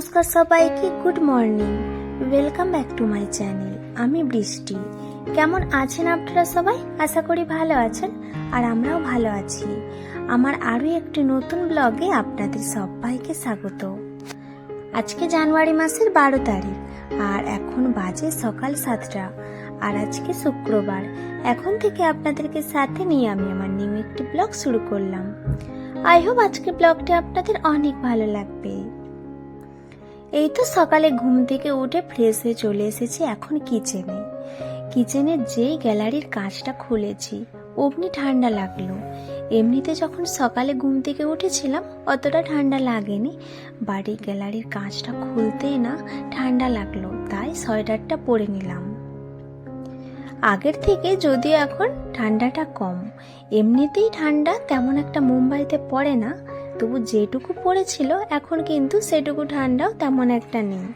নমস্কার সবাইকে, good morning. Welcome back to my channel আমি বৃষ্টি। কেমন আছেন আপনারা সবাই? আশা করি ভালো আছেন আর আমরাও ভালো আছি। আমার আরও একটি নতুন ব্লগে আপনাদের সবাইকে স্বাগত। আজকে জানুয়ারি মাসের বারো তারিখ আর এখন বাজে সকাল সাতটা। আর আজকে শুক্রবার। এখন থেকে আপনাদেরকে সাথে নিয়ে আমি আমার নিউ একটি ব্লগ শুরু করলাম। আই হোপ আজকে ব্লগটি আপনাদের অনেক ভালো লাগবে। এই তো সকালে ঘুম থেকে উঠে ফ্রেশ হয়ে চলে এসেছি এখন কিচেনে কিচেনের যেই গ্যালারির কাঁচটা খুলেছি, অমনি ঠান্ডা লাগল। এমনিতে যখন সকালে ঘুম থেকে উঠেছিলাম, অতটা ঠান্ডা লাগেনি। বাড়ির গ্যালারির কাঁচটা খুলতেই না ঠান্ডা লাগল, তাই সোয়েটারটা পরে নিলাম। আগের থেকে যদিও এখন ঠান্ডাটা কম, এমনিতেই ঠান্ডা তেমন একটা মুম্বাইতে পড়ে না তবু যেটুকু পড়েছিল, এখন কিন্তু সেটুকু ঠান্ডাও তেমন একটা নেই।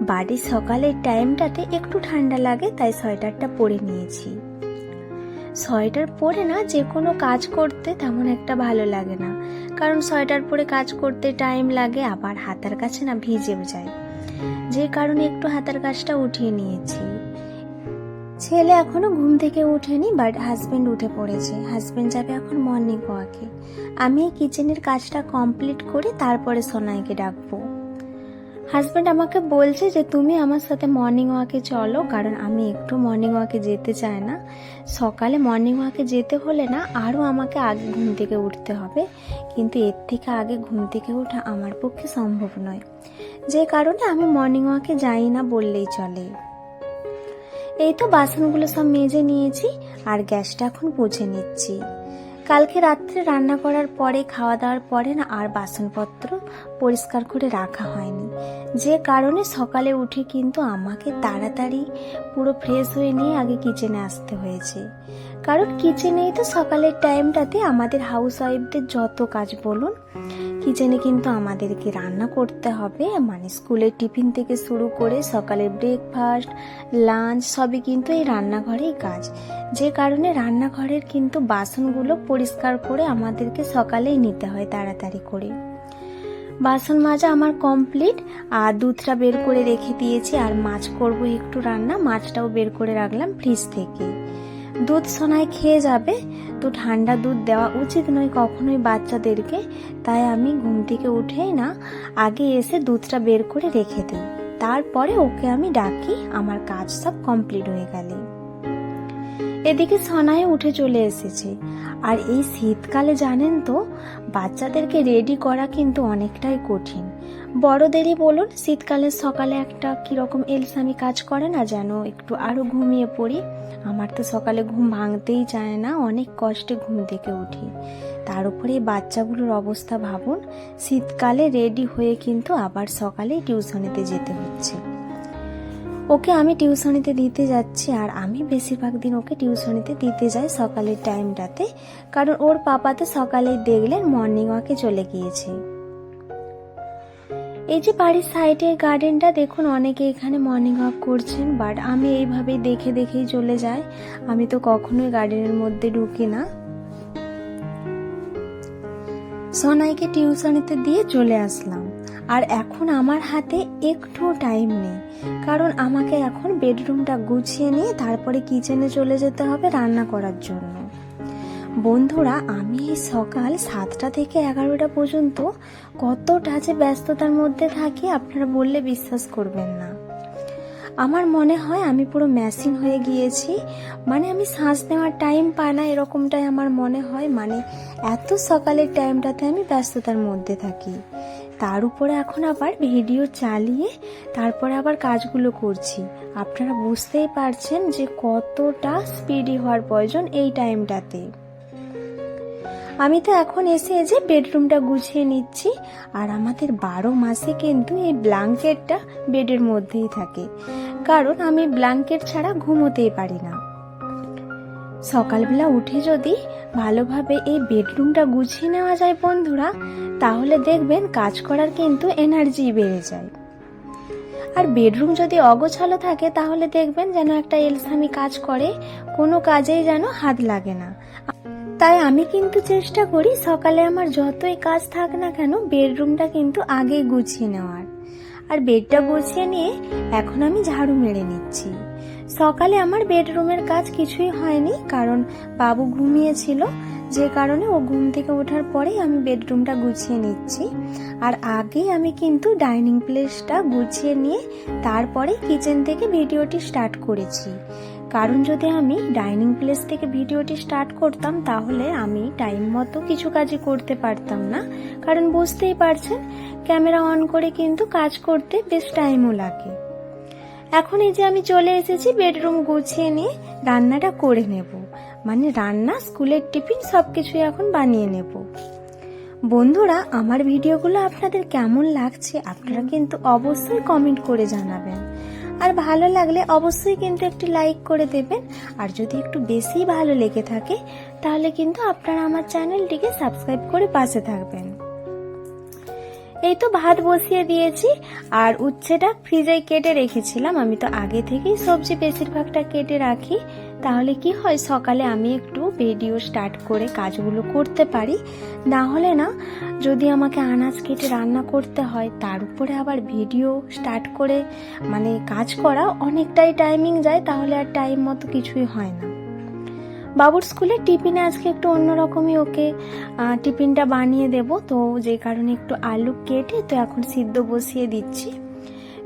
বাড়ির সকালের টাইমটাতে একটু ঠান্ডা লাগে, তাই সোয়েটারটা পরে নিয়েছি। সোয়েটার পরে না, যে কোনো কাজ করতে তেমন একটা ভালো লাগে না। কারণ সোয়েটার পরে কাজ করতে টাইম লাগে, আবার হাতার কাছে না ভিজেও যায়। যে কারণে একটু হাতার কাজটা উঠিয়ে নিয়েছি। ছেলে এখনও ঘুম থেকে ওঠেনি বাট হাজবেন্ড উঠে পড়েছে। হাজবেন্ড যাবে এখন মর্নিং ওয়াকে আমি কিচেনের কাজটা কমপ্লিট করে তারপরে সোনাইকে ডাকবো। হাজব্যান্ড আমাকে বলছে যে, তুমি আমার সাথে মর্নিং ওয়াকে চলো, কারণ আমি একটু মর্নিং ওয়াকে যেতে চাই না। সকালে মর্নিং ওয়াকে যেতে হলে না আরও আমাকে আগে ঘুম থেকে উঠতে হবে। কিন্তু এর থেকে আগে ঘুম থেকে ওঠা আমার পক্ষে সম্ভব নয়। যে কারণে আমি মর্নিং ওয়াকে যাই না বললেই চলে। এই তো বাসনগুলো সব মেজে নিয়েছি আর গ্যাসটা এখন মুছে নিচ্ছি। কালকে রাত্রে রান্না করার পরে, খাওয়া দাওয়ার পরে না আর বাসনপত্র পরিষ্কার করে রাখা হয়নি। যে কারণে সকালে উঠে কিন্তু আমাকে তাড়াতাড়ি পুরো ফ্রেশ হয়ে নিয়ে আগে কিচেনে আসতে হয়েছে। কারণ কিচেনেই তো সকালের টাইমটাতে আমাদের হাউস ওয়াইফদের যত কাজ বলুন কিচেনে কিন্তু আমাদেরকে রান্না করতে হবে মানে স্কুলের টিফিন থেকে শুরু করে সকালের ব্রেকফাস্ট লাঞ্চ সবই কিন্তু এই রান্নাঘরেই কাজ। যে কারণে রান্নাঘরের কিন্তু বাসনগুলো পরিষ্কার করে আমাদেরকে সকালেই নিতে হয় তাড়াতাড়ি করে। বাসন মাজা আমার কমপ্লিট আর দুধটা বের করে রেখে দিয়েছি, আর মাছ করব একটু রান্না, মাছটাও বের করে রাখলাম ফ্রিজ থেকে। দুধ সোনায় খেয়ে যাবে। তো ঠান্ডা দুধ দেওয়া উচিত নয় কখনোই বাচ্চাদেরকে। তাই আমি ঘুম থেকে উঠেই না, আগে এসে দুধটা বের করে রেখে দিই। তারপরে ওকে আমি ডাকি, আমার কাজ সব কমপ্লিট হয়ে গেলে এদিকে সনায় উঠে চলে এসেছে। আর এই শীতকালে জানেন তো, বাচ্চাদেরকে রেডি করা কিন্তু অনেকটাই কঠিন। বড়দেরই বলুন শীতকালের সকালে একটা কীরকম এলসামি কাজ করে না যেন একটু আরও ঘুমিয়ে পড়ি? আমার তো সকালে ঘুম ভাঙতেই চায় না, অনেক কষ্টে ঘুম থেকে উঠি। তার উপরে এই বাচ্চাগুলোর অবস্থা ভাবুন, শীতকালে রেডি হয়ে কিন্তু আবার সকালে টিউশনিতে যেতে হচ্ছে। ওকে আমি টিউশনিতে দিতে যাচ্ছি আর আমি বেশিরভাগ দিন ওকে টিউশনিতে দিতে যাই সকালের টাইমটাতে। কারণ ওর পাপা তো সকালেই দেখলেন মর্নিং ওয়াকে চলে গিয়েছে। এই যে বাড়ির সাইডের গার্ডেনটা দেখুন অনেকে এখানে মর্নিং ওয়াক করছেন বাট আমি এইভাবেই দেখে দেখেই চলে যাই। আমি তো কখনোই গার্ডেনের মধ্যে ঢুকি না। সোনাইকে টিউশনিতে দিয়ে চলে আসলাম। আর এখন আমার হাতে একটু টাইম নেই। কারণ আমাকে এখন বেডরুমটা গুছিয়ে নিয়ে তারপরে কিচেনে চলে যেতে হবে রান্না করার জন্য। বন্ধুরা, আমি এই সকাল সাতটা থেকে এগারোটা পর্যন্ত কতটা যে ব্যস্ততার মধ্যে থাকি আপনারা বললে বিশ্বাস করবেন না। আমার মনে হয় আমি পুরো মেশিন হয়ে গিয়েছি মানে আমি শ্বাস নেওয়ার টাইম পাই না এরকমটাই আমার মনে হয় মানে এত সকালের টাইমটাতে আমি ব্যস্ততার মধ্যে থাকি। তার উপরে এখন আবার ভিডিও চালিয়ে তারপরে আবার কাজগুলো করছি। আপনারা বুঝতেই পারছেন যে কতটা স্পিডি হওয়ার প্রয়োজন এই টাইমটাতে আমি তো এখন এসে যে বেডরুমটা গুছিয়ে নিচ্ছি, আর আমাদের বারো মাসে কিন্তু এই ব্ল্যাঙ্কেটটা বেডের মধ্যেই থাকে। কারণ আমি ব্ল্যাঙ্কেট ছাড়া ঘুমোতেই পারি না। সকালবেলা উঠে যদি ভালোভাবে এই বেডরুমটা গুছিয়ে নেওয়া যায় বন্ধুরা, তাহলে দেখবেন কাজ করার কিন্তু এনার্জি বেড়ে যায়। আর বেডরুম যদি অগোছালো থাকে, তাহলে দেখবেন যেন একটা এলসামি কাজ করে, কোনো কাজেই যেন হাত লাগে না। তাই আমি কিন্তু চেষ্টা করি সকালে আমার যতই কাজ থাক না কেন, বেডরুমটা কিন্তু আগেই গুছিয়ে নেওয়ার। আর বেডটা গুছিয়ে নিয়ে এখন আমি ঝাড়ু মেরে নিচ্ছি। সকালে আমার বেডরুমের কাজ কিছুই হয়নি, কারণ বাবু ঘুমিয়েছিল। যে কারণে ও ঘুম থেকে ওঠার পরেই আমি বেডরুমটা গুছিয়ে নিচ্ছি। আর আগেই আমি কিন্তু ডাইনিং প্লেসটা গুছিয়ে নিয়ে তারপরে কিচেন থেকে ভিডিওটি স্টার্ট করেছি। কারণ যদি আমি ডাইনিং প্লেস থেকে ভিডিওটি স্টার্ট করতাম, তাহলে আমি টাইম মতো কিছু কাজই করতে পারতাম না। কারণ বুঝতেই পারছেন, ক্যামেরা অন করে কিন্তু কাজ করতে বেশ টাইমও লাগে। এখন এই যে আমি চলে এসেছি বেডরুম গুছিয়ে নিয়ে রান্নাটা করে নেব। মানে রান্না, স্কুলের টিফিন সব কিছুই এখন বানিয়ে নেব। বন্ধুরা, আমার ভিডিওগুলো আপনাদের কেমন লাগছে আপনারা কিন্তু অবশ্যই কমেন্ট করে জানাবেন। আর ভালো লাগলে অবশ্যই কিন্তু একটি লাইক করে দেবেন। আর যদি একটু বেশি ভালো লেগে থাকে, তাহলে কিন্তু আপনারা আমার চ্যানেলটিকে সাবস্ক্রাইব করে পাশে থাকবেন। এই তো ভাত বসিয়ে দিয়েছি, আর উচ্ছেটা ফ্রিজে কেটে রেখেছিলাম। আমি তো আগে থেকেই সবজি বেশিরভাগটা কেটে রাখি। তাহলে কি হয়, সকালে আমি একটু ভিডিও স্টার্ট করে কাজগুলো করতে পারি। না হলে না, যদি আমাকে আনাজ কেটে রান্না করতে হয়, তার উপরে আবার ভিডিও স্টার্ট করে মানে কাজ করা অনেকটাই টাইমিং যায়, তাহলে আর টাইম মতো কিছুই হয় না। বাবুর স্কুলে টিফিনে আজকে একটু অন্যরকমই ওকে টিফিনটা বানিয়ে দেব। তো যে কারণে একটু আলু কেটে তো এখন সিদ্ধ বসিয়ে দিচ্ছি।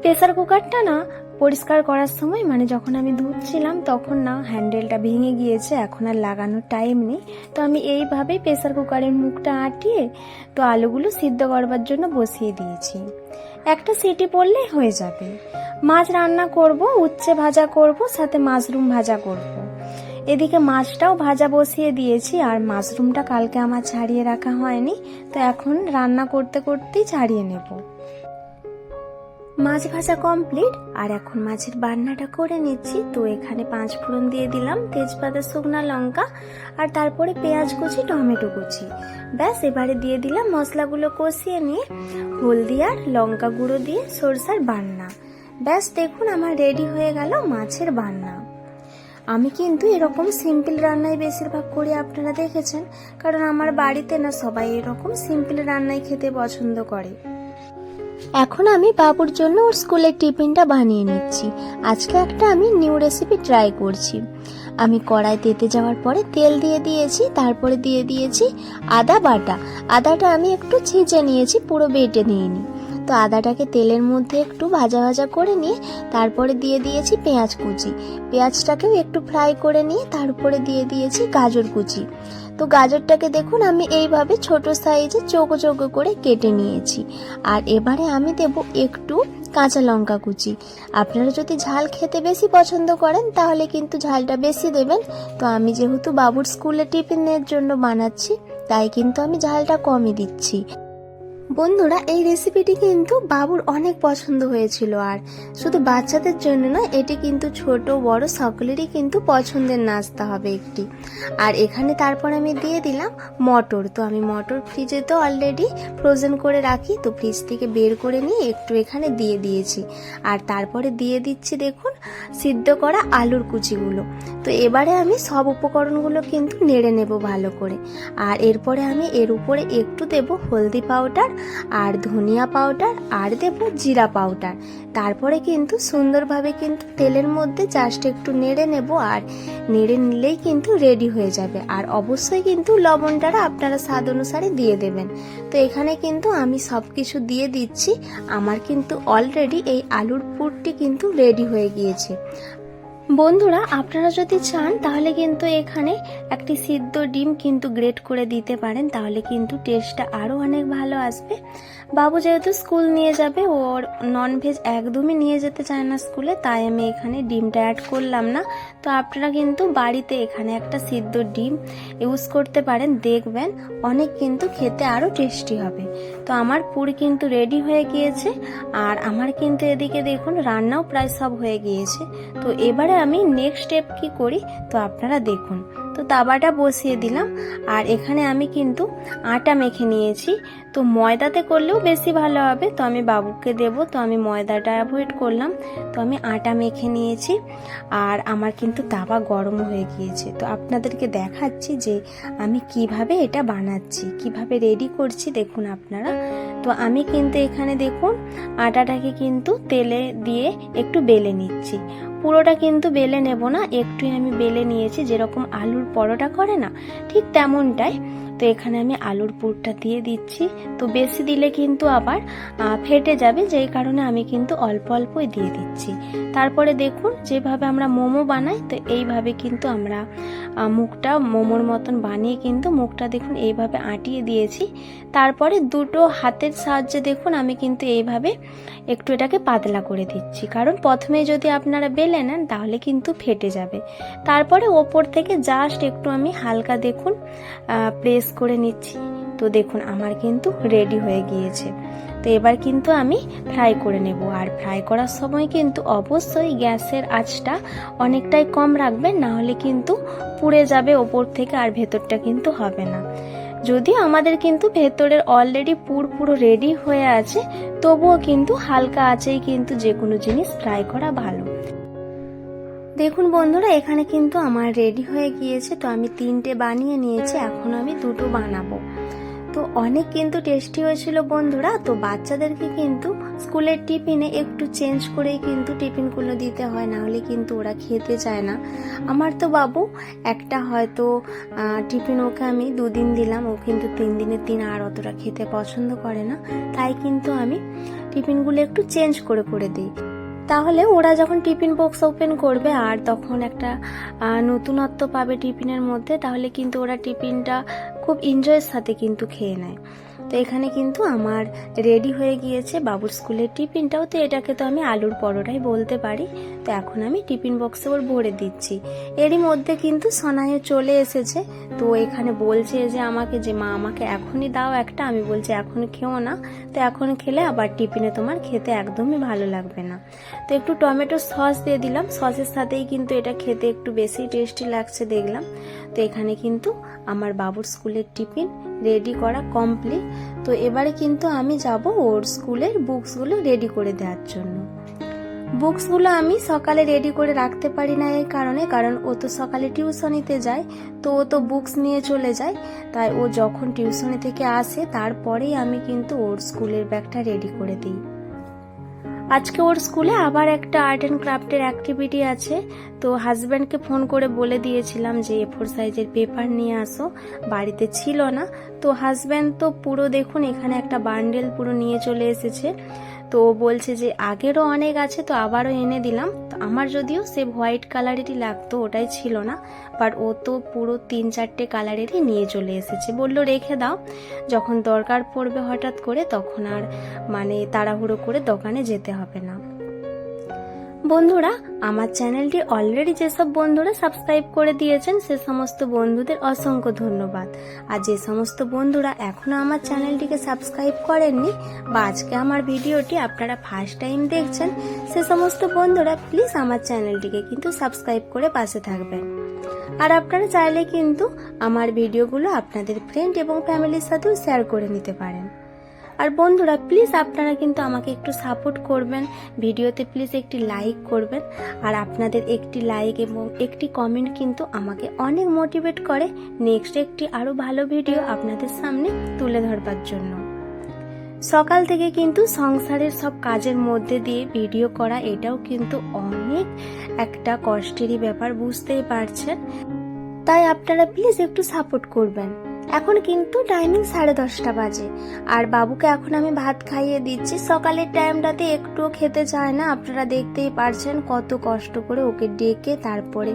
প্রেসার কুকারটা না পরিষ্কার করার সময় মানে যখন আমি ধুচ্ছিলাম তখন না হ্যান্ডেলটা ভেঙে গিয়েছে, এখন আর লাগানোর টাইম নেই। তো আমি এইভাবেই প্রেসার কুকারের মুখটা আটিয়ে তো আলুগুলো সিদ্ধ করবার জন্য বসিয়ে দিয়েছি। একটা সিটি পড়লেই হয়ে যাবে। মাছ রান্না করব, উচ্ছে ভাজা করব, সাথে মাশরুম ভাজা করব। এদিকে মাছটাও ভাজা বসিয়ে দিয়েছি, আর মাশরুমটা কালকে আমার ছাড়িয়ে রাখা হয়নি, তো এখন রান্না করতে করতেই ছাড়িয়ে নেব। মাছ ভাজা কমপ্লিট আর এখন মাছের বান্নাটা করে নিচ্ছি, তো এখানে পাঁচ ফোড়ন দিয়ে দিলাম, তেজপাতা, শুকনো লঙ্কা, আর তারপরে পেঁয়াজ কুচি, টমেটো কুচি। ব্যাস, এবারে দিয়ে দিলাম মশলাগুলো কষিয়ে নিয়ে, হলদি আর লঙ্কা গুঁড়ো দিয়ে সরষার বান্না। ব্যাস, দেখুন আমার রেডি হয়ে গেল মাছের বান্না। আমি কিন্তু এরকম সিম্পল রান্নাই বেশিরভাগ করি, আপনারা দেখেছেন। কারণ আমার বাড়িতে না সবাই এরকম সিম্পল রান্নাই খেতে পছন্দ করে। এখন আমি বাবুর জন্য ওর স্কুলের টিফিনটা বানিয়ে নিচ্ছি। আজকে একটা আমি নিউ রেসিপি ট্রাই করছি। আমি কড়াই তেতে যাওয়ার পরে তেল দিয়ে দিয়েছি, তারপরে দিয়ে দিয়েছি আদা বাটা। আদাটা আমি একটু ছিঁচে নিয়েছি, পুরো বেটে নিইনি। তো আদাটাকে তেলের মধ্যে একটু ভাজা ভাজা করে নিয়ে তারপরে দিয়ে দিয়েছি পেঁয়াজ কুচি। পেঁয়াজটাকেও একটু ফ্রাই করে নিয়ে তারপরে দিয়ে দিয়েছি গাজর কুচি। তো গাজরটাকে দেখুন, আমি এইভাবে ছোট সাইজে চৌকো চৌকো করে কেটে নিয়েছি। আর এবারে আমি দেব একটু কাঁচা লঙ্কা কুচি। আপনারা যদি ঝাল খেতে বেশি পছন্দ করেন, তাহলে কিন্তু ঝালটা বেশি দেবেন। তো আমি যেহেতু বাবুর স্কুলে টিফিনের জন্য বানাচ্ছি, তাই কিন্তু আমি ঝালটা কমই দিচ্ছি। বন্ধুরা, এই রেসিপিটি কিন্তু বাবুর অনেক পছন্দ হয়েছিল আর। শুধু বাচ্চাদের জন্য নয়, এটি কিন্তু ছোট, বড় সকলেরই কিন্তু পছন্দের নাস্তা হবে একটি। আর এখানে তারপর আমি দিয়ে দিলাম মটর। তো আমি মটর ফ্রিজে তো অলরেডি ফ্রোজেন করে রাখি, তো ফ্রিজ থেকে বের করে নিয়ে একটু এখানে দিয়ে দিয়েছি। আর তারপরে দিয়ে দিচ্ছি দেখুন, সিদ্ধ করা আলুর কুচিগুলো। তো এবারে আমি সব উপকরণগুলো কিন্তু নেড়ে নেব ভালো করে। আর এরপরে আমি এর উপরে একটু দেব হলদি পাউডার আর ধনিয়া পাউডার আর দেব জিরা পাউডার তারপরে কিন্তু সুন্দরভাবে কিন্তু তেলের মধ্যে জাস্ট একটু নেড়ে নেব, আর নেড়ে নিলেই কিন্তু রেডি হয়ে যাবে। আর অবশ্যই কিন্তু লবণটা আপনারা স্বাদ অনুসারে দিয়ে দেবেন। তো এখানে কিন্তু আমি সব কিছু দিয়ে দিচ্ছি। আমার কিন্তু অলরেডি এই আলুর পুরটি কিন্তু রেডি হয়ে গিয়েছে। বন্ধুরা, আপনারা যদি চান, তাহলে কিন্তু এখানে একটি সিদ্ধ ডিম কিন্তু গ্রেট করে দিতে পারেন, তাহলে কিন্তু টেস্টটা আরও অনেক ভালো আসবে। বাবু যেহেতু স্কুল নিয়ে যাবে ওর ননভেজ একদমই নিয়ে যেতে চায় না স্কুলে, তাই আমি এখানে ডিমটা অ্যাড করলাম না। তো আপনারা কিন্তু বাড়িতে এখানে একটা সিদ্ধ ডিম ইউজ করতে পারেন, দেখবেন অনেক কিন্তু খেতে আরও টেস্টি হবে। তো আমার পুরি কিন্তু রেডি হয়ে গিয়েছে, আর আমার কিন্তু এদিকে দেখুন, রান্নাও প্রায় সব হয়ে গিয়েছে। তো এবারে আমি নেক্সট স্টেপ কি করি? তো আপনারা দেখুন। তো তাবাটা বসিয়ে দিলাম। আর এখানে আমি কিন্তু আটা মেখে নিয়েছি। তো ময়দাতে করলেও বেশি ভালো হবে। তো আমি বাবুকে দেব। তো আমি ময়দাটা অ্যাভয়েড করলাম। তো আমি আটা মেখে নিয়েছি। আর আমার কিন্তু তাওয়া গরম হয়ে গিয়েছে। তো আপনাদেরকে দেখাচ্ছি যে আমি কীভাবে এটা বানাচ্ছি, কীভাবে রেডি করছি দেখুন আপনারা। তো আমি কিন্তু এখানে দেখুন, আটাটাকে কিন্তু তেলে দিয়ে একটু বেলে নিচ্ছি। পুরোটা কিন্তু বেলে নেব না। একটুই আমি বেলে নিয়েছি। যেরকম আলুর পরোটা করে না, ঠিক তেমনটাই। তো এখানে আমি আলুর পুরটা দিয়ে দিচ্ছি। তো বেশি দিলে কিন্তু আবার ফেটে যাবে, যেই কারণে আমি কিন্তু অল্প অল্পই দিয়ে দিচ্ছি। তারপরে দেখুন, যেভাবে আমরা মোমো বানাই, তো এইভাবে কিন্তু আমরা মুখটা মোমোর মতন বানিয়ে কিন্তু মুখটা দেখুন এইভাবে আটিয়ে দিয়েছি। তারপরে দুটো হাতের সাহায্যে দেখুন, আমি কিন্তু এইভাবে একটু এটাকে পাতলা করে দিচ্ছি। কারণ প্রথমে যদি আপনারা বেলে নেন, তাহলে কিন্তু ফেটে যাবে। তারপরে ওপর থেকে জাস্ট একটু আমি হালকা দেখুন প্রেস করে নিচ্ছি। তো দেখুন, আমার কিন্তু রেডি হয়ে গিয়েছে। তো এবার কিন্তু আমি ফ্রাই করে নেব। আর ফ্রাই করার সময় কিন্তু অবশ্যই গ্যাসের আঁচটা অনেকটাই কম রাখবেন না হলে কিন্তু পুড়ে যাবে ওপর থেকে আর ভেতরটা কিন্তু হবে না। যদিও আমাদের কিন্তু ভেতরের অলরেডি পুর পুরো রেডি হয়ে আছে, তবুও কিন্তু হালকা আঁচেই কিন্তু যে কোনো জিনিস ফ্রাই করা ভালো। দেখুন বন্ধুরা, এখানে কিন্তু আমার রেডি হয়ে গিয়েছে। তো আমি তিনটে বানিয়ে নিয়েছি, এখন আমি দুটো বানাবো। তো অনেক কিন্তু টেস্টি হয়েছিল বন্ধুরা, তো বাচ্চাদেরকে কিন্তু স্কুলের টিফিনে একটু চেঞ্জ করেই কিন্তু টিফিনগুলো দিতে হয় না হলে কিন্তু ওরা খেতে চায় না। আমার তো বাবু, একটা হয়তো টিফিন ওকে আমি দুদিন দিলাম, ও কিন্তু তিন দিনের দিন আর অতটা খেতে পছন্দ করে না। তাই কিন্তু আমি টিফিনগুলো একটু চেঞ্জ করে করে দিই। তাহলে ওরা যখন টিফিন বক্স ওপেন করবে আর তখন একটা নতুনত্ব পাবে টিফিনের মধ্যে, তাহলে কিন্তু ওরা টিফিনটা খুব এনজয়ের সাথে কিন্তু খেয়ে নেয়। তো এখানে কিন্তু আমার রেডি হয়ে গিয়েছে বাবুর স্কুলের টিফিনটাও। তো এটাকে তো আমি আলুর পরোটাই বলতে পারি। তো এখন আমি টিফিন বক্সে ওর ভরে দিচ্ছি। এরই মধ্যে কিন্তু সনায়ে চলে এসেছে। তো এখানে বলছে যে আমাকে যে, মা, আমাকে এখনই দাও একটা। আমি বলছি, এখন খেও না। তো এখন খেলে আবার টিফিনে তোমার খেতে একদমই ভালো লাগবে না। তো একটু টমেটো সস দিয়ে দিলাম। সসের সাথেই কিন্তু এটা খেতে একটু বেশি টেস্টি লাগছে দেখলাম। তো এখানে কিন্তু আমার বাবুর স্কুলের টিফিন রেডি করা কমপ্লিট তো এবারে কিন্তু আমি যাব ওর স্কুলের বুকসগুলো রেডি করে দেওয়ার জন্য। বুকসগুলো আমি সকালে রেডি করে রাখতে পারি না এই কারণে, কারণ ও তো সকালে টিউশনিতে যায়, তো ও তো বুকস নিয়ে চলে যায়। তাই ও যখন টিউশনি থেকে আসে, তারপরেই আমি কিন্তু ওর স্কুলের ব্যাগটা রেডি করে দিই। আজকে ওর স্কুলে আবার একটা আর্ট অ্যান্ড ক্রাফটের অ্যাক্টিভিটি আছে। তো হাজব্যান্ডকে ফোন করে বলে দিয়েছিলাম যে এ ফোর সাইজের পেপার নিয়ে আসো। বাড়িতে ছিল না। তো হাজব্যান্ড তো পুরো দেখুন, এখানে একটা বান্ডেল পুরো নিয়ে চলে এসেছে। তো বলছে যে আগেরও অনেক আছে, তো আবারও এনে দিলাম। তো আমার যদিও সে হোয়াইট কালারেরই লাগতো, ওটাই ছিল না। বাট ও তো পুরো তিন চারটে কালারেরই নিয়ে চলে এসেছে। বলল, রেখে দাও। যখন দরকার পড়বে হঠাৎ করে, তখন আর মানে তাড়াহুড়ো করে দোকানে যেতে হবে না। বন্ধুরা, আমার চ্যানেলটি অলরেডি যেসব বন্ধুরা সাবস্ক্রাইব করে দিয়েছেন, সে সমস্ত বন্ধুদের অসংখ্য ধন্যবাদ। আর যে সমস্ত বন্ধুরা এখনও আমার চ্যানেলটিকে সাবস্ক্রাইব করেননি, বা আজকে আমার ভিডিওটি আপনারা ফার্স্ট টাইম দেখছেন, সে সমস্ত বন্ধুরা প্লিজ আমার চ্যানেলটিকে কিন্তু সাবস্ক্রাইব করে পাশে থাকবেন। আর আপনারা চাইলে কিন্তু আমার ভিডিওগুলো আপনাদের ফ্রেন্ড এবং ফ্যামিলির সাথেও শেয়ার করে নিতে পারেন। আর বন্ধুরা প্লিজ আপনারা কিন্তু আমাকে একটু সাপোর্ট করবেন। ভিডিওতে প্লিজ একটি লাইক করবেন। আর আপনাদের একটি লাইক এবং একটি কমেন্ট কিন্তু আমাকে অনেক মোটিভেট করে নেক্সট একটি আরও ভালো ভিডিও আপনাদের সামনে তুলে ধরবার জন্য। সকাল থেকে কিন্তু সংসারের সব কাজের মধ্যে দিয়ে ভিডিও করা, এটাও কিন্তু অনেক একটা কষ্টেরই ব্যাপার, বুঝতেই পারছেন। তাই আপনারা প্লিজ একটু সাপোর্ট করবেন। এখন কিন্তু টাইমিং সাড়ে দশটা বাজে। আর বাবুকে এখন আমি ভাত খাইয়ে দিচ্ছি। সকালের টাইমটাতে একটুও খেতে চায় না। আপনারা দেখতেই পারছেন কত কষ্ট করে ওকে ডেকে তারপরে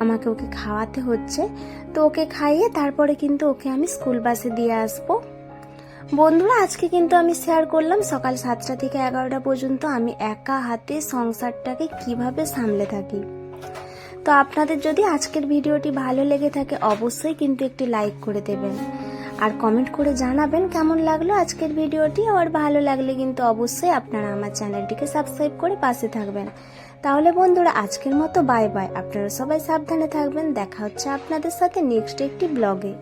আমাকে ওকে খাওয়াতে হচ্ছে। তো ওকে খাইয়ে তারপরে কিন্তু ওকে আমি স্কুল বাসে দিয়ে আসব। বন্ধুরা, আজকে কিন্তু আমি শেয়ার করলাম, সকাল সাতটা থেকে এগারোটা পর্যন্ত আমি একা হাতে সংসারটাকে কীভাবে সামলে থাকি। তো আপনাদের যদি আজকের ভিডিওটি ভালো লেগে থাকে, অবশ্যই কিন্তু একটি লাইক করে দেবেন। আর কমেন্ট করে জানাবেন কেমন লাগল আজকের ভিডিওটি। আর ভালো লাগলে কিন্তু অবশ্যই আপনারা আমার চ্যানেলটিকে সাবস্ক্রাইব করে পাশে থাকবেন। তাহলে বন্ধুরা, আজকের মতো বাই বাই আপনারা সবাই সাবধানে থাকবেন। দেখা হচ্ছে আপনাদের সাথে নেক্সট একটি ব্লগে